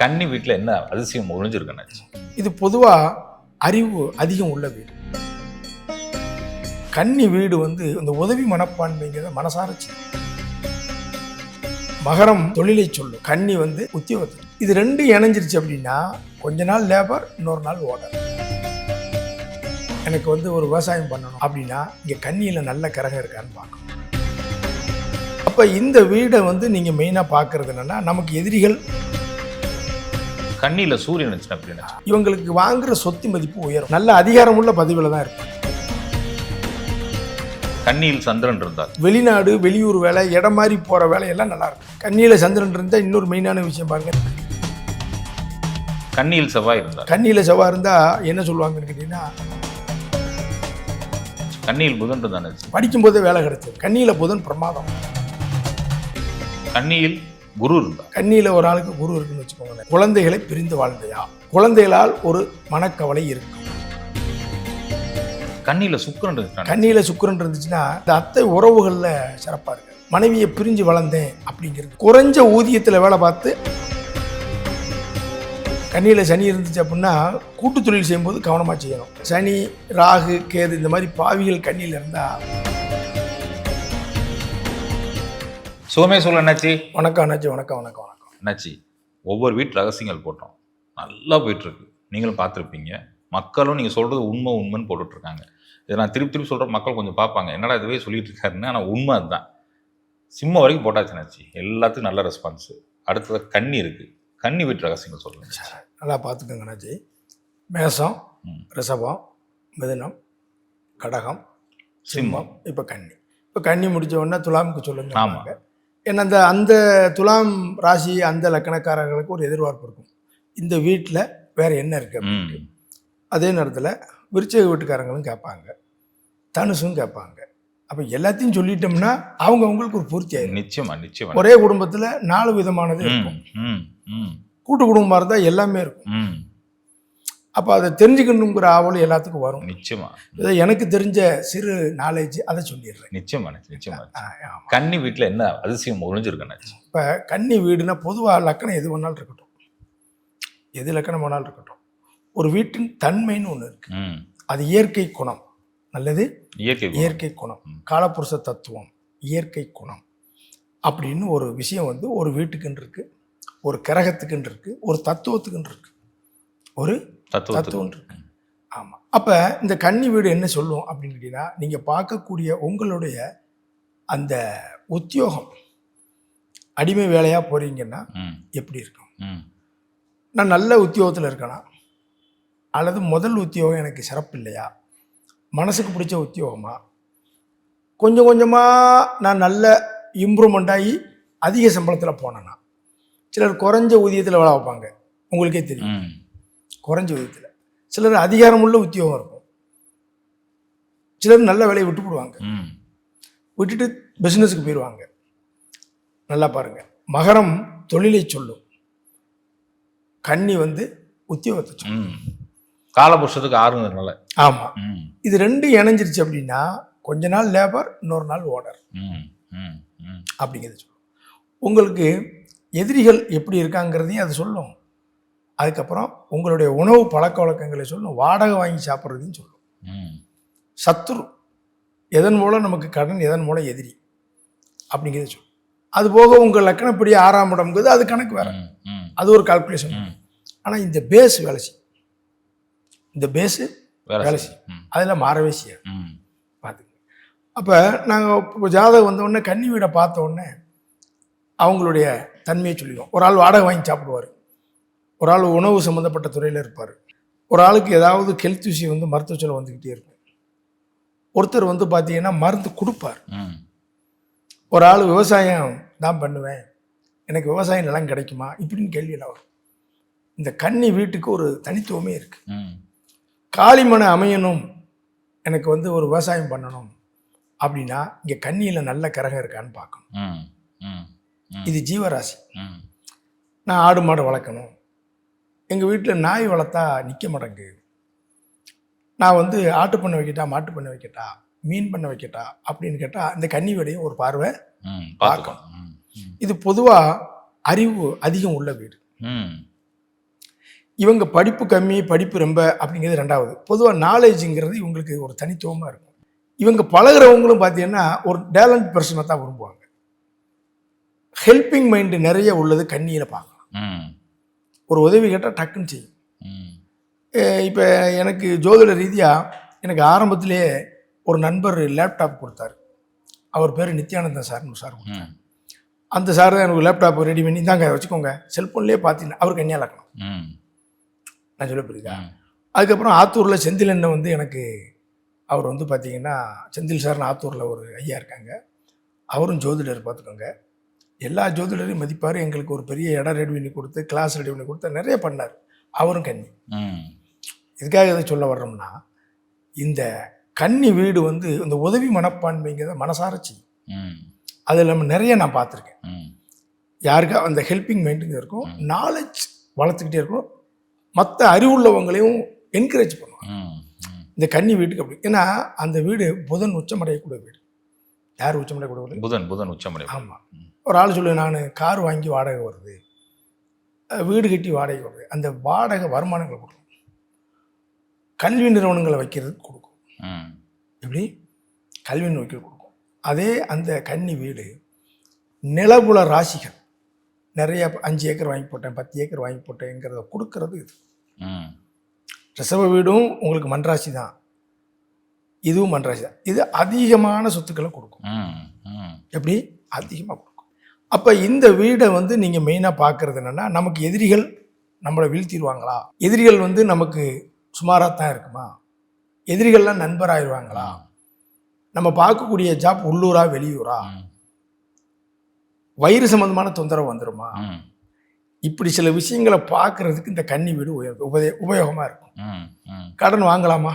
கன்னி வீட்டில் என்ன அதிசயம் ஒளிஞ்சிருக்குன்னு இது பொதுவாக அறிவு அதிகம் உள்ள வீடு கன்னி வீடு வந்து இந்த உதவி மனப்பான்மைங்கிறத மனசாரச்சு மகரம் தொழிலை சொல்லும். கன்னி வந்து உத்தியோகத்தில் இது ரெண்டும் இணைஞ்சிருச்சு அப்படின்னா கொஞ்ச நாள் லேபர் இன்னொரு நாள் ஓடர் எனக்கு வந்து ஒரு விவசாயம் பண்ணணும் அப்படின்னா இங்கே கன்னியில் நல்ல கரகம் இருக்கான்னு பார்க்கணும். அப்போ இந்த வீடை வந்து நீங்கள் மெயினாக பார்க்கறது என்னன்னா நமக்கு எதிரிகள் கண்ணியில் சூரியன் இருந்துச்சு? அப்படின்னு இவங்களுக்கு வாங்குற சொத்து மதிப்பு உயரும். நல்ல அதிகாரமுள்ள பதவியில் தான் இருக்கும் கண்ணியில் சந்திரன் இருந்தார். வெளிநாடு வெளியூர் வேலை இடம் மாதிரி போகிற வேலையெல்லாம் நல்லா இருக்கும் கண்ணியில் சந்திரன் இருந்தால் இன்னொரு மெயினான விஷயம் பாருங்க. கண்ணியில் செவ்வாய் இருந்தார். கண்ணியில் செவ்வாய் இருந்தால் என்ன சொல்லுவாங்கன்னு கேட்டிங்கன்னா கண்ணியில் புதன் இருந்தானே படிக்கும்போதே வேலை கிடைச்சது. கண்ணியில் புதன் பிரமாதம். கண்ணியில் குரு இருந்தார். கண்ணியில் ஒரு ஆளுக்கு குரு இருக்குன்னு வச்சுக்கோங்களேன். குழந்தைகளை பிரிந்து வாழ்ந்தையா? குழந்தைகளால் ஒரு மனக்கவலை இருக்கும். கண்ணியில் சுக்கிரன் இருந்தானே கண்ணியில் சுக்கிரன் இருந்துச்சுன்னா இந்த அத்தை உறவுகளில் சிறப்பாக இருக்கு. மனைவியை பிரிஞ்சு வளர்ந்தேன் அப்படிங்கிறது குறைஞ்ச ஊதியத்தில் வேலை பார்த்து கண்ணியில் சனி இருந்துச்சு அப்படின்னா கூட்டு தொழில் செய்யும்போது கவனமாக செய்யணும். சனி ராகு கேது இந்த மாதிரி பாவிகள் கண்ணியில் இருந்தால் சுகமே சொல்ல என்னாச்சு வணக்கம் அண்ணாச்சி வணக்கம் வணக்கம் வணக்கம். என்னாச்சு ஒவ்வொரு வீட்டு ரகசியங்கள் போட்டோம். நல்லா போயிட்டு இருக்கு நீங்களும் பார்த்துருப்பீங்க. மக்களும் நீங்கள் சொல்றது உண்மை உண்மைன்னு போட்டுட்டு இருக்காங்க இதை நான் திருப்பி திருப்பி சொல்கிற மக்கள் கொஞ்சம் பார்ப்பாங்க. என்னடா இதுவே சொல்லிட்டு இருக்காருன்னு ஆனால் உண்மை அதுதான். சிம்ம வரைக்கும் போட்டாச்சு என்னாச்சு எல்லாத்துக்கும் நல்ல ரெஸ்பான்ஸு அடுத்தது கன்னி இருக்கு. கன்னி வீட்டு ரகசியங்கள் சொல்லுங்க நல்லா பார்த்துக்கோங்க அண்ணாச்சி. மேஷம் ம். ரிஷபம் மிதுனம் கடகம் சிம்மம். இப்போ கன்னி இப்போ கன்னி முடிச்ச உடனே துலாமுக்கு சொல்லுங்க ஆமா. ஏன்னா அந்த அந்த துலாம் ராசி அந்த லக்கணக்காரர்களுக்கு ஒரு எதிர்பார்ப்பு இருக்கும். இந்த வீட்டில் வேற என்ன இருக்கு ம். அப்படின்ட்டு. அதே நேரத்தில் விருச்சக வீட்டுக்காரங்களும் கேட்பாங்க. தனுசும் கேட்பாங்க. அப்போ எல்லாத்தையும் சொல்லிட்டோம்னா அவங்க அவங்களுக்கு ஒரு பூர்த்தி ஆயிடும் நிச்சயமா நிச்சயமா. ஒரே குடும்பத்தில் நாலு விதமானது இருக்கும். கூட்டு குடும்பமாக இருந்தால் எல்லாமே இருக்கும். ம். அப்போ அதை தெரிஞ்சுக்கணுங்கிற ஆவல் எல்லாத்துக்கும் வரும். நிச்சயமா. இதை எனக்கு தெரிஞ்ச சிறு நாலேஜ் அதை சொல்லிடுறேன். நிச்சயமா நிச்சயமா. கன்னி வீட்டில் என்ன அதிசயம் ஒளிஞ்சிருக்குன்னு இப்போ கன்னி வீடுனா பொதுவாக லக்கணம் எது வேணாலும் இருக்கட்டும். எது லக்கணம் வேணாலும் இருக்கட்டும். ஒரு வீட்டின் தன்மைன்னு ஒன்று இருக்கு. அது இயற்கை குணம். நல்லது? இயற்கை குணம். இயற்கை குணம். காலப்புருஷ தத்துவம். இயற்கை குணம். அப்படின்னு ஒரு விஷயம் வந்து ஒரு வீட்டுக்குன்னு இருக்கு. ஒரு கிரகத்துக்குன்னு இருக்கு. ஒரு தத்துவத்துக்குன்னு இருக்கு. ஒரு தத்துவம் இருக்கு. ஆமாம் அப்போ இந்த கன்னி வீடு என்ன சொல்லும் அப்படின்னு கேட்டீங்கன்னா நீங்கள் பார்க்கக்கூடிய உங்களுடைய அந்த உத்தியோகம் அடிமை வேலையாக போறீங்கன்னா ம். எப்படி இருக்கும்? நான் நல்ல உத்தியோகத்தில் இருக்கேனா? அல்லது முதல் உத்தியோகம் எனக்கு சிறப்பு இல்லையா? மனசுக்கு பிடிச்ச உத்தியோகமா? கொஞ்சம் கொஞ்சமாக நான் நல்ல இம்ப்ரூவ்மெண்ட் ஆகி அதிக சம்பளத்தில் போனேன்னா சிலர் குறைஞ்ச ஊதியத்தில் வேலை வைப்பாங்க உங்களுக்கே தெரியும். குறைஞ்ச ஊதியத்தில் சிலர் அதிகாரமுள்ள உத்தியோகம் இருக்கும். சிலர் நல்ல வேலையை விட்டு போடுவாங்க ம். விட்டுட்டு பிஸ்னஸுக்கு போயிடுவாங்க. நல்லா பாருங்க. மகரம் தொழிலை சொல்லும். கன்னி வந்து உத்தியோகத்தை சொல்லும். காலபுருஷத்துக்கு ஆறுங்கிறதுனால ஆமாம் இது ரெண்டும் இணைஞ்சிருச்சு அப்படின்னா கொஞ்ச நாள் லேபர் இன்னொரு நாள் ஓடர் ம். ம். ம். அப்படிங்கிறது சொல்லும். உங்களுக்கு எதிரிகள் எப்படி இருக்காங்கிறதையும் அது சொல்லும். அதுக்கப்புறம் உங்களுடைய உணவு பழக்க வழக்கங்களை சொல்லும் வாடகை வாங்கி சாப்பிட்றதையும் சொல்லும். ம். சத்துரு. எதன் மூலம்? நமக்கு கடன் எதன் மூலம்? எதிரி. அப்படிங்கிறத சொல்லும். அது போக உங்கள் லக்கணப்படி ஆறாம் இடம்ங்கிறது அது கணக்கு வேற. அது ஒரு கால்குலேஷன் ஆனால் இந்த பேஸ் வேலை செய்யும். இந்த பேஸு வேலை செய்யும். ம். அதில் மாறவே செய்யாது. பார்த்துங்க அப்போ நாங்கள் இப்போ ஜாதகம் வந்த உடனே கன்னி வீடை பார்த்த உடனே அவங்களுடைய தன்மையை சொல்லிடுவோம். ஒரு ஆள் வாடகை வாங்கி சாப்பிடுவார். ஒரு ஆள் உணவு சம்மந்தப்பட்ட துறையில் இருப்பார். ஒரு ஆளுக்கு ஏதாவது ஹெல்த் விஷயம் வந்து மருத்துவ செலவு வந்துக்கிட்டே இருக்கும். ஒருத்தர் வந்து பார்த்தீங்கன்னா மருந்து கொடுப்பார். ஒரு ஆள் விவசாயம் தான் பண்ணுவேன். எனக்கு விவசாய நிலம் கிடைக்குமா? இப்படின்னு கேள்வியில் வரும். இந்த கன்னி வீட்டுக்கு ஒரு தனித்துவமே இருக்குது காளிமனை அமையணும். எனக்கு வந்து ஒரு விவசாயம் பண்ணணும். அப்படின்னா இங்கே கன்னியில் நல்ல கிரகம் இருக்கான்னு பார்க்கணும். ம். ம். ம். இது ஜீவராசி. நான் ஆடு மாடு வளர்க்கணும். எங்கள் வீட்டில் நாய் வளர்த்தா நிற்க மாட்டேங்குது. நான் வந்து ஆட்டு பண்ண வைக்கட்டா மாட்டு பண்ண வைக்கட்டா மீன் பண்ண வைக்கட்டா அப்படின்னு கேட்டால் இந்த கன்னி வீடையும் ஒரு பார்வை ம் பார்த்துக்கோ ம் ம். இது பொதுவாக அறிவு அதிகம் உள்ள வீடு. இவங்க படிப்பு கம்மி படிப்பு ரொம்ப அப்படிங்கிறது ரெண்டாவது. பொதுவாக நாலேஜுங்கிறது இவங்களுக்கு ஒரு தனித்துவமாக இருக்கும். இவங்க பழகுறவங்களும் பார்த்தீங்கன்னா ஒரு டேலண்ட் பர்சனை தான் விரும்புவாங்க. ஹெல்பிங் மைண்டு நிறைய உள்ளது கண்ணியில் பார்க்கலாம். ஒரு உதவி கேட்டால் டக்குன்னு செய்யும். இப்போ எனக்கு ஜோதிட ரீதியாக எனக்கு ஆரம்பத்திலேயே ஒரு நண்பர் லேப்டாப் கொடுத்தாரு. அவர் பேர் நித்யானந்தன் சார்னு சார் அந்த சார் தான் எனக்கு லேப்டாப் ரெடி பண்ணி தாங்க வச்சுக்கோங்க செல்ஃபோன்லேயே பார்த்தீங்கன்னா அவர் கன்னியா லக்கணம் நான் சொல்ல புரியுதா. அதுக்கப்புறம் ஆத்தூரில் செந்தில் அண்ணன் வந்து எனக்கு அவர் வந்து பார்த்தீங்கன்னா செந்தில் சார்னு ஆத்தூரில் ஒரு ஐயா இருக்காங்க. அவரும் ஜோதிடர் பார்த்துக்கோங்க எல்லா ஜோதிடரையும் மதிப்பார். எங்களுக்கு ஒரு பெரிய இடம் ரெடி பண்ணி கொடுத்து கிளாஸ் ரெடி பண்ணி கொடுத்து நிறைய பண்ணார். அவரும் கன்னி. இதுக்காக எதை சொல்ல வர்றோம்னா இந்த கன்னி வீடு வந்து இந்த உதவி மனப்பான்மைங்கிறத மனசார செய்யும். ம். அதில் நம்ம நிறைய நான் பார்த்துருக்கேன். யாருக்கா? அந்த ஹெல்பிங் மைண்டுங்க இருக்கும். நாலேஜ் வளர்த்துக்கிட்டே இருக்கும். மற்ற அறிவுள்ளவங்களையும் என்கரேஜ் பண்ணுவாங்க. ம் ம். இந்த கன்னி வீட்டுக்கு அப்படி. ஏன்னா அந்த வீடு புதன் உச்சமடையக்கூடிய வீடு. யார் உச்சமடையக்கூடிய புதன் புதன் உச்சமடை ஆமாம் ஒரு ஆள் சொல்லு நான் கார் வாங்கி வாடகை வருது. வீடு கட்டி வாடகை வருது. அந்த வாடகை வருமானங்களை கொடுக்கும் கல்வி நிறுவனங்களை வைக்கிறதுக்கு கொடுக்கும் ம். எப்படி? கல்வி நோக்கி கொடுக்கும் அதே அந்த கன்னி வீடு நிலபுல ராசிகள். நிறைய அஞ்சு ஏக்கர் வாங்கி போட்டேன் பத்து ஏக்கர் வாங்கி போட்டேங்கிறத கொடுக்கறது இது. ரிசர்வ வீடும் உங்களுக்கு மண்ராசி தான். இதுவும் மண்ராசி தான். இது அதிகமான சொத்துக்களை கொடுக்கும். எப்படி? அதிகமாக கொடுக்கும். அப்போ இந்த வீடை வந்து நீங்கள் மெயினாக பார்க்குறது என்னென்னா நமக்கு எதிரிகள் நம்மளை வீழ்த்திடுவாங்களா? எதிரிகள் வந்து நமக்கு சுமாராக தான் இருக்குமா? எதிரிகள்லாம் நண்பராயிருவாங்களா? நம்ம பார்க்கக்கூடிய ஜாப் உள்ளூரா வெளியூரா? வயிறு சம்பந்தமான தொந்தரவு வந்துருமா? ம். இப்படி சில விஷயங்களை பார்க்கறதுக்கு இந்த கன்னி வீடு உய- உபய உபயோகமாக இருக்கும். கடன் வாங்கலாமா?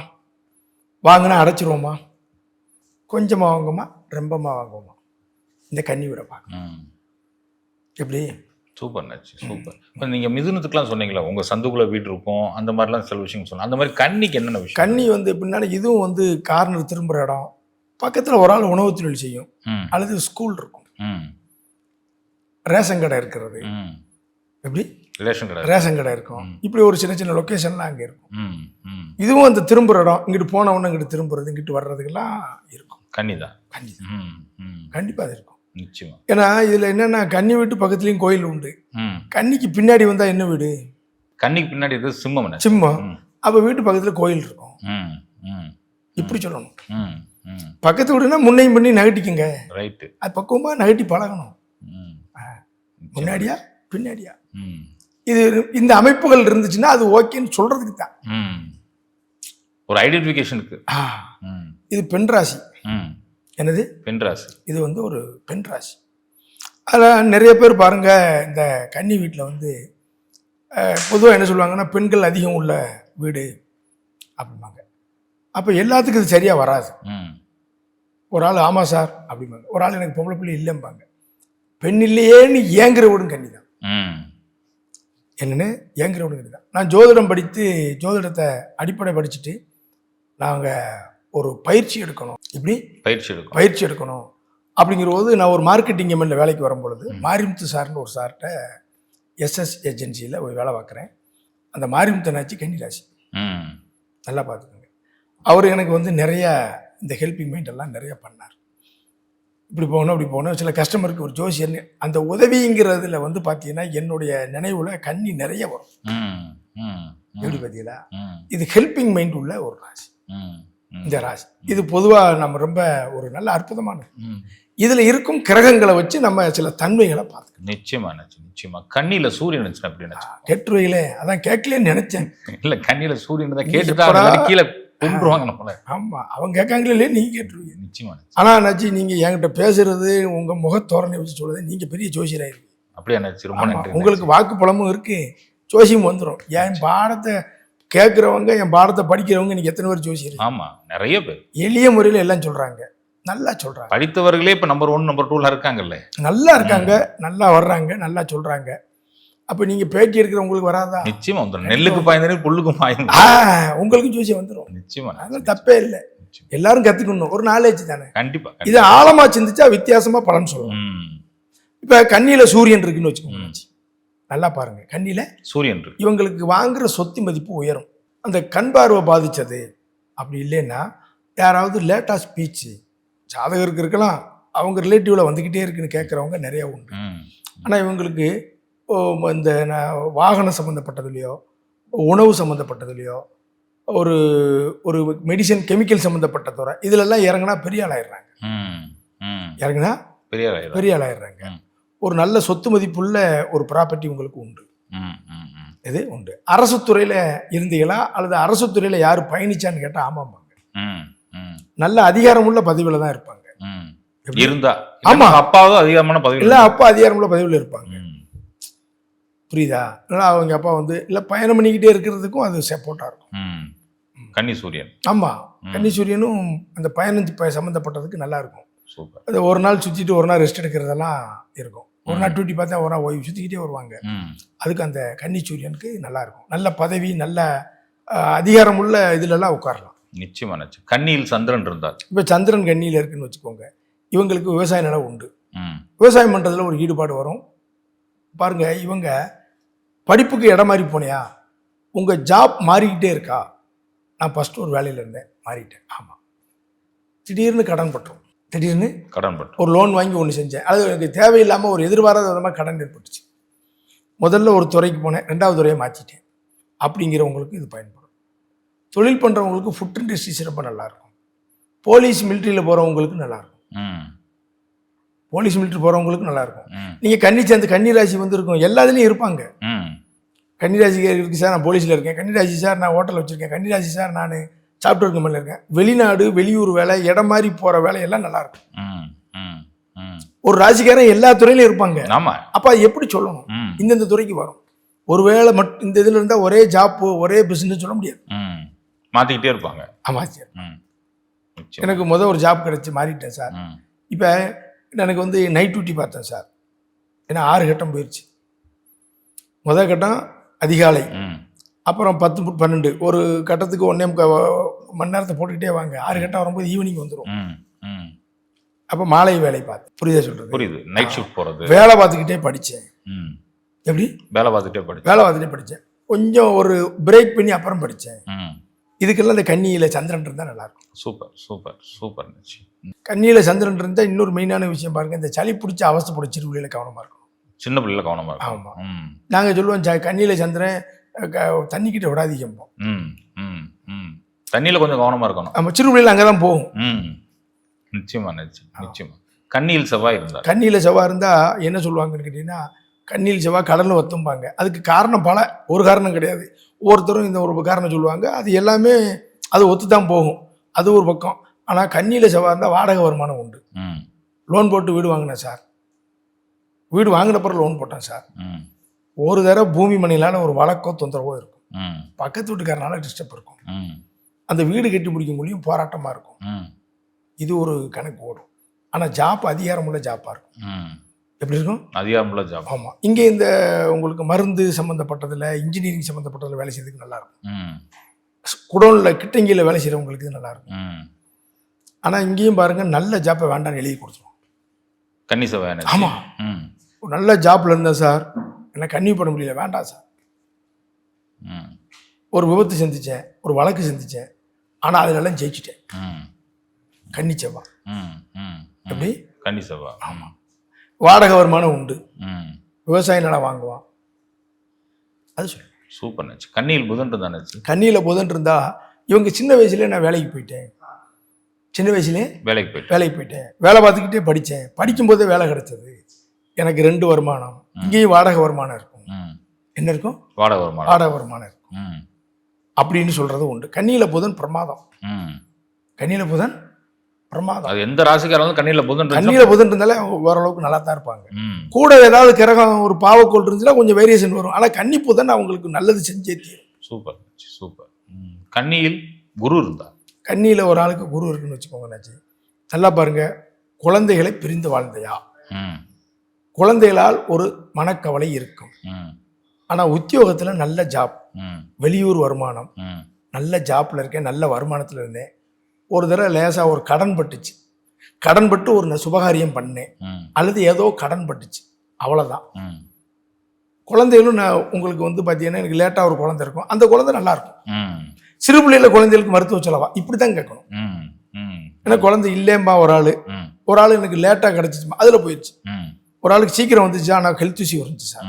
வாங்கினா அடைச்சிருவோமா? கொஞ்சமாக வாங்குமா ரொம்பமாக வாங்குவோமா? இந்த கன்னி வீடை பார்க்க ம். எப்படி? சூப்பர் நச்சு சூப்பர். இப்போ நீங்கள் மிதுனத்துக்குலாம் சொன்னீங்களா? உங்கள் சந்துக்குள்ள வீடு இருக்கும் அந்த மாதிரிலாம் சில விஷயம் சொன்னோம் அந்த மாதிரி கன்னிக்கு என்னென்ன விஷயம்? கன்னி வந்து பின்னாடி இதுவும் வந்து கார்னர் திரும்புகிற இடம். பக்கத்தில் ஒரு ஆள் உணவு தொழில் செய்யும். அல்லது ஸ்கூல் இருக்கும். ம். ரேஷன் கடை இருக்கிறது. ம். எப்படி? ரிலேஷன் கிடையாது ரேஷன் கடை இருக்கும். இப்படி ஒரு சின்ன சின்ன லொக்கேஷன்லாம் அங்கே இருக்கும். இதுவும் அந்த திரும்புகிற இடம். இங்கிட்டு போன உடனே இங்கிட்டு திரும்புறது இங்கிட்டு வர்றதுக்கெல்லாம் இருக்கும். கன்னி தான் கன்னி ம் ம். கண்டிப்பாக அது இருக்கும். நிச்சயமா. ஏன்னா இதில் என்னென்னா கன்னி வீட்டு பக்கத்துலேயும் கோயில் உண்டு. ம். கன்னிக்கு பின்னாடி வந்தால் என்ன வீடு? கன்னிக்கு பின்னாடி இருக்கிறது சிம்மம் சிம்மம். அப்போ வீட்டு பக்கத்தில் கோயில் இருக்கும். ம் ம். இப்படி சொல்லணும். பக்கத்து வீடுனா முன்னையும் பண்ணி நகட்டிக்குங்க ரைட்டு. அது பக்குவமாக நகட்டி பழகணும். ம். முன்னாடியா? பின்னாடியா? ம். இது இந்த அமைப்புகள் இருந்துச்சுன்னா அது ஓகேன்னு சொல்றதுக்கு தான். ம். ஒரு ஐடென்டிஃபிகேஷனுக்கு. இது பெண் ராசி. ம் என்னது? பெண்ராசி இது வந்து ஒரு பெண் ராசி அதில் நிறைய பேர் பாருங்க இந்த கன்னி வீட்டில் வந்து பொதுவாக என்ன சொல்லுவாங்கன்னா பெண்கள் அதிகம் உள்ள வீடு அப்படிம்பாங்க. அப்போ எல்லாத்துக்கும் இது சரியாக வராது. ம். ஒரு ஆள் ஆமாம் சார் அப்படிம்பாங்க. ஒரு ஆள் எனக்கு பொம்பளை பிள்ளை இல்லைம்பாங்க. பெண் இல்லையேன்னு ஏங்குற வீடும் கன்னி தான். ம். என்னன்னு? ஏங்குற வீடும் கன்னி தான். நான் ஜோதிடம் படித்து ஜோதிடத்தை அடிப்படை படிச்சுட்டு நாங்கள் ஒரு பயிற்சி எடுக்கணும். இப்படி பயிற்சி எடுக்கும் பயிற்சி எடுக்கணும். அப்படிங்கிற போது நான் ஒரு மார்க்கெட்டிங் எம்எல்ல வேலைக்கு வரும்பொழுது மாரிமுத்து சார்னு ஒரு சார்கிட்ட எஸ்எஸ் ஏஜென்சியில் ஒரு வேலை பார்க்குறேன். அந்த மாரிமுத்து நாச்சி கன்னிராசி ம். நல்லா பார்த்துக்கோங்க. அவர் எனக்கு வந்து நிறைய இந்த ஹெல்பிங் மைண்ட் எல்லாம் நிறைய பண்ணார். இப்படி போகணும் இப்படி போகணும். சில கஸ்டமருக்கு ஒரு ஜோசியர் அந்த உதவிங்கிறதுல வந்து பார்த்தீங்கன்னா என்னுடைய நினைவுல கண்ணி நிறைய வரும். எப்படி பார்த்தீங்களா இது ஹெல்பிங் மைண்ட் உள்ள ஒரு ராசி. இந்த ராசி. இது பொதுவாக நம்ம ரொம்ப ஒரு நல்ல அற்புதமானது இதில் இருக்கும் கிரகங்களை வச்சு நம்ம சில தன்மைகளை பார்த்துக்கணும். நிச்சயமா நிச்சயமா கண்ணில சூரியன் நினைச்சு அப்படி நினைச்சு கேட்டுருவீங்களே அதான் கேட்கலன்னு நினைச்சேன். இல்ல கண்ணில சூரியன் தான் கேட்டுட்டா கீழே கொண்டுருவாங்க நம்மள ஆமா. அவங்க கேட்காங்களே இல்லையே? நீங்க கேட்டுருவீங்க. நிச்சயமா நினைச்சு. ஆனா நச்சி நீங்க என்கிட்ட பேசுறது உங்க முகத்தோரணை வச்சு சொல்றது நீங்க பெரிய ஜோசியராயிருவீங்க அப்படியே நினைச்சு ரொம்ப நன்றி உங்களுக்கு வாக்கு பலமும் இருக்கு. ஜோசியம் வந்துடும் என் பாடத்தை கேட்குறவங்க என் பாடத்தை படிக்கிறவங்க நீங்க எத்தனை பேர் ஜோசியர்? ஆமா நிறைய பேர். எளிய முறையில் எல்லாம் சொல்றாங்க. நல்லா சொல்றாங்க. படித்தவர்களே இப்ப நம்பர் ஒன் நம்பர் டூல இருக்காங்கல்ல. நல்லா இருக்காங்க நல்லா வர்றாங்க நல்லா சொல்றாங்க. அப்ப நீங்க பேட்டி எடுக்கிறவங்களுக்கு வராதா? நிச்சயமா வந்துடும் நெல்லுக்கு பாய்ந்தனே புல்லுக்கும் பாய்ந்து உங்களுக்கும் ஜோசியம் வந்துடும் நிச்சயமா அதெல்லாம் தப்பே இல்லை. எல்லாரும் கத்துக்கணும். ஒரு நாலேஜ் தானே. கண்டிப்பா இது ஆழமா சிந்திச்சா வித்தியாசமா பலன் சொல்லலாம் இப்ப கண்ணியில சூரியன் இருக்குன்னு வச்சுக்கோங்க. நல்லா பாருங்க. கண்ணியில் சூரியன் இவங்களுக்கு வாங்குற சொத்து மதிப்பு உயரும். அந்த கண் பார்வை பாதிச்சது. அப்படி இல்லைன்னா யாராவது லேட்டாக ஸ்பீச்சு ஜாதகருக்கு இருக்கலாம் அவங்க ரிலேட்டிவில் வந்துக்கிட்டே இருக்குன்னு கேட்குறவங்க நிறைய உண்டு. ஆனால் இவங்களுக்கு இந்த வாகனம் சம்மந்தப்பட்டதுலையோ உணவு சம்மந்தப்பட்டதுலையோ ஒரு ஒரு மெடிசன் கெமிக்கல் சம்மந்தப்பட்ட துறை இதிலெல்லாம் இறங்குனா பெரிய ஆள் ஆயிடுறாங்க ம். ம். இறங்குனா பெரிய ஆள் ஆயிடுறாங்க ம். ஒரு நல்ல சொத்து மதிப்புள்ள ஒரு ப்ராப்பர்ட்டி உங்களுக்கு உண்டு. இது உண்டு. அரசு துறையில் இருந்தீங்களா? அல்லது அரசு துறையில் யார் பயணிச்சான்னு கேட்டால் ஆமாம்பாங்க. ம் ம். நல்ல அதிகாரமுள்ள பதவியில் தான் இருப்பாங்க? இருந்தா. ஆமா. ஆமா அப்பாவது அதிகமான பதவி இல்லை அப்பா அதிகாரமுள்ள பதவியில் இருப்பாங்க. புரியுதா? இல்லை அவங்க அப்பா வந்து இல்லை பயணம் பண்ணிக்கிட்டே இருக்கிறதுக்கும் அது சப்போர்ட்டாக இருக்கும். ம். கன்னி சூரியன் ஆமாம் ம். கன்னிசூரியனும் அந்த பயணம் சம்மந்தப்பட்டதுக்கு நல்லா இருக்கும். அது ஒரு நாள் சுற்றிட்டு ஒரு நாள் ரெஸ்ட் எடுக்கிறதெல்லாம் இருக்கும். ஒரு நாள் டியூட்டி பார்த்தா ஒரு நாள் ஓய்வு சுற்றிக்கிட்டே வருவாங்க. அதுக்கு அந்த கன்னிசூரியனுக்கு நல்லா இருக்கும் நல்ல பதவி நல்ல அஹ், அதிகாரமுள்ள இதுலலாம் உட்காரலாம். நிச்சயமா நிச்சயம். கன்னியில் சந்திரன் இருந்தார் இப்போ சந்திரன் கன்னியில் இருக்குன்னு வச்சுக்கோங்க. இவங்களுக்கு விவசாய நிலம் உண்டு. ம். விவசாயம் பண்ணுறதுல ஒரு ஈடுபாடு வரும். பாருங்க இவங்க படிப்புக்கு இடம் மாறி போனியா? உங்கள் ஜாப் மாறிக்கிட்டே இருக்கா? நான் ஃபஸ்ட்டு ஒரு வேலையில் இருந்தேன். மாறிட்டேன். ஆமாம் திடீர்னு கடன் பட்டுரும். திடீர்னு கடன் ஒரு லோன் வாங்கி ஒன்று செஞ்சேன். அது எனக்கு தேவையில்லாமல் ஒரு எதிர்பாராத விதமாக கடன் ஏற்பட்டுச்சு. முதல்ல ஒரு துறைக்கு போனேன் ரெண்டாவது துறையை மாற்றிட்டேன் அப்படிங்கிறவங்களுக்கு இது பயன்படும். தொழில் பண்ணுறவங்களுக்கு ஃபுட் இண்டஸ்ட்ரீஸ் ரொம்ப நல்லாயிருக்கும். போலீஸ் மிலிட்ரியில் போகிறவங்களுக்கு நல்லாயிருக்கும். போலீஸ் மிலிட்ரி போகிறவங்களுக்கு நல்லாயிருக்கும். நீங்கள் கன்னி சேர்ந்து கன்னிராசி வந்து இருக்கும் எல்லாத்துலேயும் இருப்பாங்க. கன்னிராசி இருக்கு சார் நான் போலீஸில் இருக்கேன். கன்னிராசி சார் நான் ஹோட்டல் வச்சுருக்கேன். கன்னிராசி சார் நான் சாஃப்ட்வேர் கம்பெனியில் இருக்கேன். வெளிநாடு வெளியூர் வேலை இடம் மாதிரி போகிற வேலையெல்லாம் நல்லாயிருக்கும். ம் ம் ம். ஒரு ராசிக்காரன் எல்லா துறையிலும் இருப்பாங்க. ஆமா. அப்போ எப்படி சொல்லணும்? இந்தந்த துறைக்கு வரும். ஒருவேளை மட்டும் இந்த இதில் இருந்தால் ஒரே ஜாப்பு ஒரே பிஸ்னஸ் சொல்ல முடியாது. ம். மாத்திக்கிட்டே இருப்பாங்க. ஆமாம் சார். எனக்கு முதல் ஒரு ஜாப் கிடச்சி மாறிட்டேன் சார். இப்போ எனக்கு வந்து நைட் டியூட்டி பார்த்தேன் சார். ஏன்னா ஆறு கட்டம் போயிடுச்சு முதல் கட்டம் அதிகாலை. அப்புறம் பத்து பன்னெண்டு. ஒரு கட்டத்துக்கு ஒன்றே மணி நேரத்தை போட்டுக்கிட்டே வாங்க. ஆறு கட்டம் வரும்போது ஈவினிங் வந்துடும் அப்போ மாலை வேலை பார்த்தேன் புரியுதா சொல்கிறது புரியுது. நைட் ஷிஃப்ட் போறது. வேலை பார்த்துக்கிட்டே படித்தேன். ம். எப்படி? வேலை பார்த்துட்டே படிச்சு வேலை பார்த்துட்டே படித்தேன். கொஞ்சம் ஒரு பிரேக் பண்ணி அப்புறம் படித்தேன். இதுக்கெல்லாம் இந்த கன்னியில் சந்திரன் இருந்தால் நல்லாயிருக்கும். சூப்பர் சூப்பர் சூப்பர் கண்ணியில் சந்திரன் இருந்தால் இன்னொரு மெயினான விஷயம் பாருங்க இந்த சளி பிடிச்ச அவஸ்தை சிறுவிலையில் கவனமாக இருக்கணும். சின்ன பிள்ளைல கவனமா இருக்கும் ஆமா. ம். நாங்கள் சொல்லுவோம் ச கண்ணியில் சந்திரன் தண்ணிக்கிட்ட ம் ம் தண்ணியில கொஞ்சம் கவனமா இருக்கணும். நம்ம சிறுவிலையில் அங்கே தான் போகும். ம் நிச்சயமா நிச்சயம் நிச்சயமா. கண்ணியில் செவ்வாய் இருந்தார் கண்ணியில் செவ்வாய் இருந்தால் என்ன சொல்லுவாங்கன்னு கேட்டிங்கன்னா கண்ணியில் செவ்வாய் கடலில் ஒத்தும்பாங்க. அதுக்கு காரணம் பல ஒரு காரணம் கிடையாது. ஒவ்வொருத்தரும் இந்த ஒரு காரணம் சொல்லுவாங்க. அது எல்லாமே அது ஒத்து தான் போகும். அது ஒரு பக்கம். ஆனால் கண்ணியில் செவ்வாய் இருந்தால் வாடகை வருமானம் உண்டு. ம். லோன் போட்டு வீடு வாங்கினேன் சார். வீடு வாங்கின பிறகு லோன் போட்டேன் சார். ம். ஒரு தடவை பூமி மணிலான ஒரு வழக்கோ தொந்தரவோ இருக்கும். ம். பக்கத்து வீட்டுக்காரனால டிஸ்டர்ப் இருக்கும். ம். அந்த வீடு கட்டி முடிக்க முடியும் போராட்டமாக இருக்கும். ம். இது ஒரு கணக்கு ஓடும். ஆனால் ஜாப் அதிகாரமுள்ள ஜாப்பாக இருக்கும். ம். எப்படி இருக்கும்? அதிகாரமுள்ள ஜாப். ஆமாம் இங்கே இந்த உங்களுக்கு மருந்து சம்மந்தப்பட்டதில் இன்ஜினியரிங் சம்மந்தப்பட்டதில் வேலை செய்யறதுக்கு நல்லா இருக்கும். ம். குடோனில் கிட்டங்கியில் வேலை செய்கிறவங்களுக்கு இது நல்லா இருக்கும். ம். ஆனால் இங்கேயும் பாருங்க நல்ல ஜாப்பை வேண்டாம்னு எழுதி கொடுத்துருவோம் கன்னி செவ்வாய் energy. ஆமா. ம். ஒரு நல்ல ஜாப்ல இருந்தேன் சார் என்ன கன்னியூ பண்ண முடியல. வேண்டாம் சார். ம். ஒரு விபத்து சந்திச்சேன் ஒரு வழக்கு சந்திச்சேன் ஆனால் அதிலெல்லாம் ஜெயிச்சிட்டேன். ம். கன்னி ம் எப்படி? கன்னி செவ்வாய் ஆமாம் வாடகை வருமானம் உண்டு. ம். விவசாய நிலம் வாங்குவான். அது சொல்லு. சூப்பர் கண்ணியில் புதன் இருந்தா கண்ணியில் புதன் இருந்தா இவங்க சின்ன வயசுலேயே நான் வேலைக்கு போயிட்டேன். சின்ன வயசுலேயே வேலைக்கு போயிட்டு வேலைக்கு போயிட்டேன். வேலை பார்த்துக்கிட்டே படித்தேன் படிக்கும்போதே வேலை கிடைச்சது. எனக்கு ரெண்டு வருமானம். இங்கேயும் வாடகை வருமானம் இருக்கும். என்ன இருக்கும்? வாடகை வருமானம். வாடகை வருமானம் இருக்கும். அப்படின்னு சொல்றது உண்டு. கண்ணியில் புதன் பிரமாதம். கண்ணியில் புதன் பிரமாதம். அது எந்த ராசிக்காரங்களும் கண்ணியில் புதன் கண்ணியில் புதன் இருந்தாலே ஓரளவுக்கு நல்லா தான் இருப்பாங்க. கூட ஏதாவது கிரகம் ஒரு பாவக்கோள் இருந்துச்சுன்னா கொஞ்சம் வேரியேஷன் வரும். ஆனால் கன்னி புதன் அவங்களுக்கு நல்லது செஞ்சே தீரும். Super super. கண்ணியில் குரு இருந்தா? கண்ணியில் ஒரு ஆளுக்கு குரு இருக்குன்னு வச்சுக்கோங்க நாச்சி நல்லா பாருங்க. குழந்தைகளை பிரிந்து வாழ்ந்தையா? குழந்தைகளால் ஒரு மனக்கவலை இருக்கும். ஆனால் உத்தியோகத்தில் நல்ல ஜாப் வெளியூர் வருமானம். நல்ல ஜாப்பில் இருக்கேன் நல்ல வருமானத்தில் இருந்தேன். ஒரு தடவை லேசாக ஒரு கடன் பட்டுச்சு. கடன் பட்டு ஒரு சுபகாரியம் பண்ணேன். அல்லது ஏதோ கடன் பட்டுச்சு. அவ்வளோதான் குழந்தைகளும் நான் உங்களுக்கு வந்து பார்த்தீங்கன்னா எனக்கு லேட்டாக ஒரு குழந்தை இருக்கும். அந்த குழந்தை நல்லா இருக்கும். ம். சிறு பிள்ளையில குழந்தைகளுக்கு மருத்துவ செலவா இப்படி தான் கேட்கணும் ஏன்னா குழந்தை இல்லேம்பா ஒரு ஆள். ஒரு ஆள் எனக்கு லேட்டாக கிடச்சிச்சுமா? அதில் போயிடுச்சு ஒரு ஆளுக்கு சீக்கிரம் வந்துச்சு ஆனால் ஹெல்த் இஷ்யூ இருந்துச்சு சார்.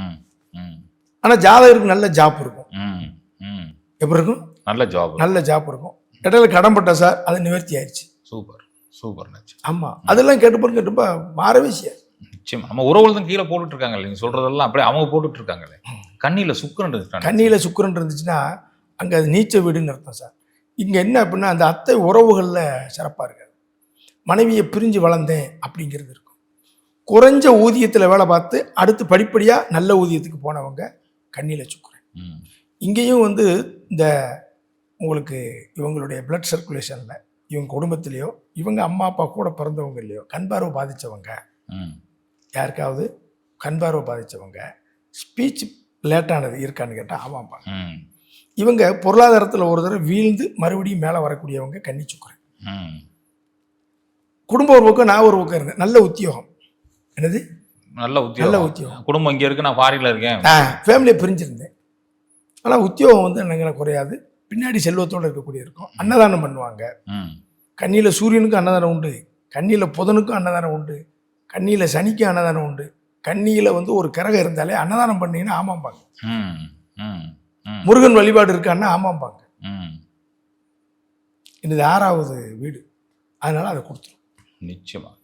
ஆனால் ஜாதகருக்கு நல்ல ஜாப் இருக்கும். ம் ம். எப்படி இருக்கும்? நல்ல ஜாப் நல்ல ஜாப் இருக்கும். இடையில கடன்பட்ட சார் அது நிவர்த்தி ஆயிடுச்சு. சூப்பர் சூப்பர் ஆமாம் அதெல்லாம் கேட்டு பாருங்க ரொம்ப மாறவே செய்யாது. நிச்சயமா. நம்ம உறவுகள் தான் கீழே போட்டுட்டு இருக்காங்க நீங்க சொல்றதெல்லாம் அப்படியே அவங்க போட்டுட்டு இருக்காங்களே கண்ணில சுக்கரன் இருந்துட்டாங்க கண்ணியில் சுக்கிரன் இருந்துச்சுன்னா அங்கே அது நீச்ச வீடுன்னு அர்த்தம் சார். இங்கே என்ன அப்படின்னா அந்த அத்தை உறவுகளில் சிறப்பாக இருக்காது. மனைவியை பிரிஞ்சு வளர்ந்தேன் அப்படிங்கிறது இருக்கும். குறைஞ்ச ஊதியத்தில் வேலை பார்த்து அடுத்து படிப்படியாக நல்ல ஊதியத்துக்கு போனவங்க கண்ணியில் சுக்கிரன் ம். இங்கேயும் வந்து இந்த உங்களுக்கு இவங்களுடைய பிளட் சர்க்குலேஷனில் இவங்க குடும்பத்திலேயோ இவங்க அம்மா அப்பா கூட பிறந்தவங்க இல்லையோ கண் பார்வை பாதித்தவங்க யாருக்காவது கண் பார்வை பாதித்தவங்க ஸ்பீச் லேட்டானது இருக்கான்னு கேட்டால் ஆமாப்பா. ம். இவங்க பொருளாதாரத்தில் ஒரு தடவை வீழ்ந்து மறுபடியும் மேலே வரக்கூடியவங்க கன்னி சுக்கரன் ம். குடும்ப ஒரு பக்கம் நான் ஒரு பக்கம் இருந்தேன் நல்ல உத்தியோகம். என்னது? நல்ல நல்ல உத்தியோகம். உத்தியோகம் குடும்பம் இங்க இருக்கு நான் ஃபாரின்ல இருக்கேன். ஃபேமிலியை பிரிஞ்சிருந்தேன். ஆனால் உத்தியோகம் வந்து எனக்கு குறையாது. பின்னாடி செல்வத்தோடு இருக்கக்கூடிய இருக்கும். அன்னதானம் பண்ணுவாங்க. ம். கண்ணியில் சூரியனுக்கும் அன்னதானம் உண்டு. கண்ணியில் புதனுக்கும் அன்னதானம் உண்டு. கண்ணியில் சனிக்கும் அன்னதானம் உண்டு. கண்ணியில் வந்து ஒரு கிரகம் இருந்தாலே அன்னதானம் பண்ணீங்கன்னா ஆமாம்பாங்க. முருகன் வழிபாடு இருக்கான்னா ஆமாம்பாங்க. ம். இது ஆறாவது வீடு. அதனால் அதை கொடுத்துரும். நிச்சயமா.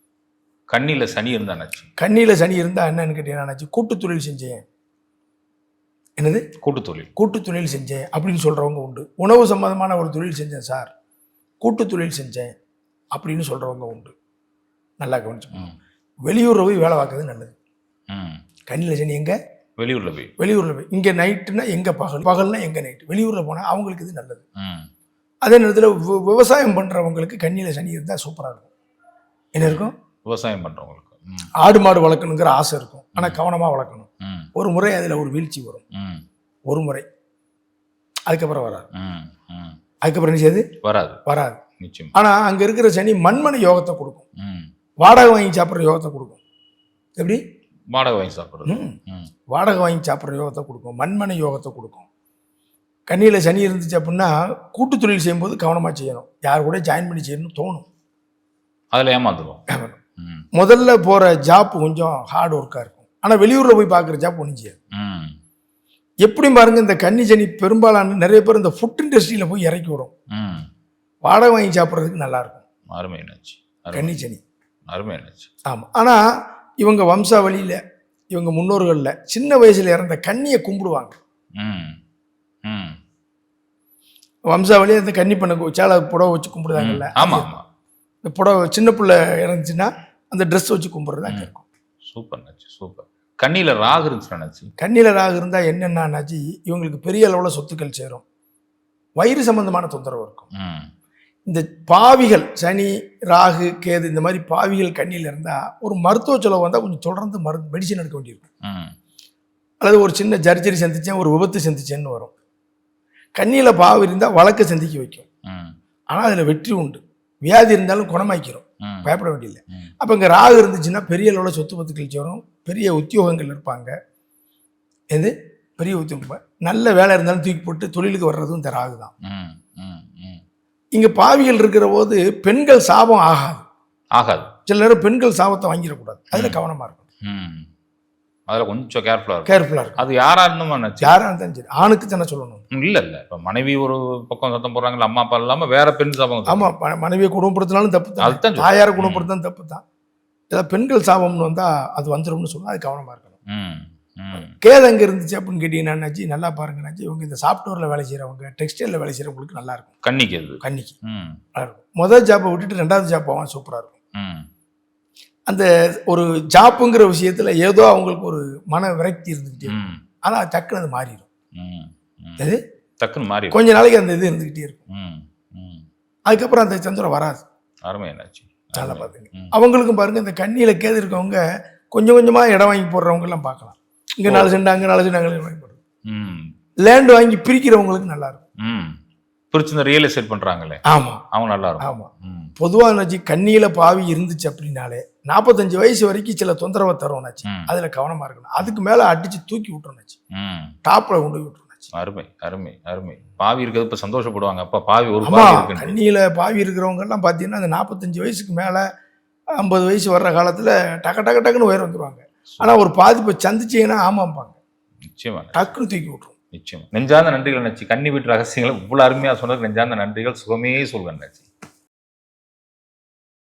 கண்ணில சனி இருந்தா நச்சு. கண்ணியில் சனி இருந்தால் என்னன்னு கேட்டீங்கன்னா கூட்டு தொழில் செஞ்சேன். என்னது? கூட்டு தொழில். கூட்டு தொழில் செஞ்சேன் அப்படின்னு சொல்கிறவங்க உண்டு. உணவு சம்மந்தமான ஒரு தொழில் செஞ்சேன் சார். கூட்டு தொழில் செஞ்சேன் அப்படின்னு சொல்கிறவங்க உண்டு. நல்லா கவனிச்சுக்கணும் ம். வெளியூரில் போய் வேலை பார்க்கறது நல்லது. கண்ணியில் சனி எங்கே? வெளியூர்ல போய். வெளியூரில் போய். இங்கே நைட்டுனா எங்கே பகல்? பகல்னா எங்கே நைட்டு வெளியூரில் போனால் அவங்களுக்கு இது நல்லது. அதே நேரத்தில் விவசாயம் பண்ணுறவங்களுக்கு கண்ணியில் சனி இருந்தால் சூப்பராக இருக்கும். என்ன இருக்கும்? விவசாயம் பண்றவங்களுக்கு. ம். ஆடு மாடு வளர்க்கணுங்கிற ஆசை இருக்கும். ஆனால் கவனமாக வளர்க்கணும். ஒரு முறை அதில் ஒரு வீழ்ச்சி வரும். ஒரு முறை. அதுக்கப்புறம் வராது. அதுக்கப்புறம் என்ன செய்யுது? வராது. வராது. நிச்சயம். ஆனால் அங்கே இருக்கிற சனி மண்மனை யோகத்தை கொடுக்கும். வாடகை வாங்கி சாப்பிட்ற யோகத்தை கொடுக்கும். எப்படி? வாடகை வாங்கி சாப்பிடுறது. வாடகை வாங்கி சாப்பிட்ற யோகத்தை கொடுக்கும். மண்மனை யோகத்தை கொடுக்கும். கண்ணியில் சனி இருந்துச்சு அப்படின்னா கூட்டு தொழில் செய்யும்போது கவனமாக செய்யணும். யார் கூட ஜாயின் பண்ணி செய்யணும்னு தோணும். அதுல ஏமாந்துடும் முதல்ல போகிற ஜாப் கொஞ்சம் ஹார்ட் ஒர்க்காக இருக்கும். ஆனால் வெளியூரில் போய் பார்க்குற ஜாப் ஒன்றும் செய்யாது. ம். எப்படி பாருங்க இந்த கன்னி சனி பெரும்பாலான நிறைய பேர் இந்த ஃபுட் இண்டஸ்ட்ரியில் போய் இறக்கி விடும். ம். வாடகை வாங்கி சாப்பிட்றதுக்கு நல்லா இருக்கும். அருமை என்னாச்சு. அருமை. கன்னி சனி. அருமை என்னாச்சு. ஆமாம் ஆனால் இவங்க வம்சாவளியில் இவங்க முன்னோர்களில் சின்ன வயசில் இறந்த கன்னியை கும்பிடுவாங்க. ம். ம். வம்சாவளி அந்த கன்னி பண்ண சேலை புடவை வச்சு கும்பிடுவாங்கல்ல ஆமா ஆமா. இந்த புடவை சின்ன பிள்ளை இறந்துச்சுன்னா அந்த ட்ரெஸ் வச்சு கும்பிட்றதாங்க இருக்கும் சூப்பர் நச்சு சூப்பர். கண்ணில ராகு இருந்துச்சு கண்ணியில் ராகு இருந்தால் என்னென்னாச்சு இவங்களுக்கு பெரிய அளவில் சொத்துக்கள் சேரும். வயிறு சம்பந்தமான தொந்தரவு இருக்கும். இந்த பாவிகள் சனி ராகு கேது இந்த மாதிரி பாவிகள் கண்ணியில் இருந்தால் ஒரு மருத்துவ செலவு வந்தால் கொஞ்சம் தொடர்ந்து மருந்து மெடிசன் எடுக்க வேண்டியிருக்கும். அல்லது ஒரு சின்ன ஜர்ஜரி சந்திச்சேன் ஒரு விபத்து சந்திச்சேன்னு வரும். கண்ணியில் பாவு இருந்தால் வழக்கை சந்திக்க வைக்கும். ஆனால் அதில் வெற்றி உண்டு. வியாதி இருந்தாலும் குணமாக்கிறோம் பயப்பட வேண்டியதில்லை அப்போ இங்கே ராகு இருந்துச்சுன்னா பெரிய அளவில் சொத்து பத்துக்கள் சேரும். பெரிய உத்தியோகங்கள் இருப்பாங்க. எது? பெரிய உத்தியோகம். நல்ல வேலை இருந்தாலும் தூக்கி போட்டு தொழிலுக்கு வர்றதும் இந்த ராகு தான். இங்கே பாவிகள் இருக்கிற போது பெண்கள் சாபம் ஆகாது. ஆகாது. சில நேரம் பெண்கள் சாபத்தை வாங்கிடக்கூடாது. அதில் கவனமாக இருக்கும் அதில் கொஞ்சம் கேர்ஃபுல்லாக இருக்கும். கேர்ஃபுல்லாக இருக்கும். அது யாரா இருந்தும் யாராக இருந்தாலும் சரி ஆணுக்கு தானே சொல்லணும். இல்ல இல்ல. இப்ப மனைவி ஒரு பக்கம் சத்தம் போடுறாங்கல்ல அம்மா அப்பா இல்லாம வேற பெண் சாபம் ஆமாம் மனைவியை குடும்பப்படுத்தினாலும் தப்பு தான். அதுதான். தாயாரை குணப்படுத்தினாலும் தப்பு தான். ஏதாவது பெண்கள் சாபம்னு வந்தால் அது வந்துடும்னு சொன்னால் அது கவனமாக இருக்கணும். கேது அங்கே இருந்துச்சு அப்படின்னு கேட்டிங்கன்னாச்சு நல்லா பாருங்கன்னாச்சு இவங்க இந்த சாஃப்ட்வேரில் வேலை செய்கிறவங்க டெக்ஸ்டைலில் வேலை செய்கிறவங்களுக்கு நல்லா இருக்கும். கன்னிக்கு அது கன்னிக்கு ம். நல்லா இருக்கும். முதல் ஜாப்பை விட்டுட்டு ரெண்டாவது ஜாப் போவான் சூப்பராக இருக்கும். ம். அந்த ஒரு ஜாப்புங்கிற விஷயத்தில் ஏதோ அவங்களுக்கு ஒரு மன விரக்தி இருந்துக்கிட்டே ஆனால் டக்குன்னு அது மாறிடும் டக்குன்னு மாறி கொஞ்ச நாளைக்கு அந்த இது இருந்துக்கிட்டே இருக்கும். அதுக்கப்புறம் அந்த சந்திரம் வராது. அருமை என்னாச்சு. நல்லா. பார்த்துங்க. அவங்களுக்கும் பாருங்க இந்த கண்ணியில் கேது இருக்கவங்க கொஞ்சம் கொஞ்சமாக இடம் வாங்கி போடுறவங்க எல்லாம் பார்க்கலாம். இங்கே நாலு சென்ட் அங்கே நாலு சென்ட் அங்கே வாங்கி போடுறது. லேண்ட் வாங்கி பிரிக்கிறவங்களுக்கு நல்லா இருக்கும். ம். பிரிச்சு இந்த ரியல் எஸ்டேட் பண்றாங்களே. ஆமாம் அவங்க நல்லா இருக்கும். ஆமாம். பொதுவாக என்னாச்சு கண்ணியில் பாவி இருந்துச்சு அப்படின்னாலே நாற்பத்தஞ்சு வயசு வரைக்கும் சில தொந்தரவை தருவோம்னாச்சு ம். அதில் கவனமாக இருக்கணும். அதுக்கு மேலே அடித்து தூக்கி விட்டுருந்துச்சு ம். டாப்பில் கொண்டு போய் அருமை அருமை அருமை. பாவி இருக்கிறது இப்ப சந்தோஷப்படுவாங்க. அப்பா பாவி ஒரு கண்ணியில் பாவி இருக்கிறவங்க எல்லாம் பார்த்தீங்கன்னா அந்த நாற்பத்தஞ்சு வயசுக்கு மேலே ஐம்பது வயசு வர்ற காலத்தில் டக்கு டக்கு டக்குன்னு உயர் வந்துருவாங்க. ஆனால் ஒரு பாதிப்பை சந்திச்சீங்கன்னா ஆமாம்பாங்க. நிச்சயமா டக்குன்னு தூக்கி விட்டுரும். நிச்சயம். நெஞ்சார்ந்த நன்றிகள் நினைச்சு கன்னி வீட்டு ரகசியங்களை இவ்வளவு அருமையா சொன்னதுக்கு நெஞ்சார்ந்த நன்றிகள். சுகமே சொல்கிறேன் நினைச்சு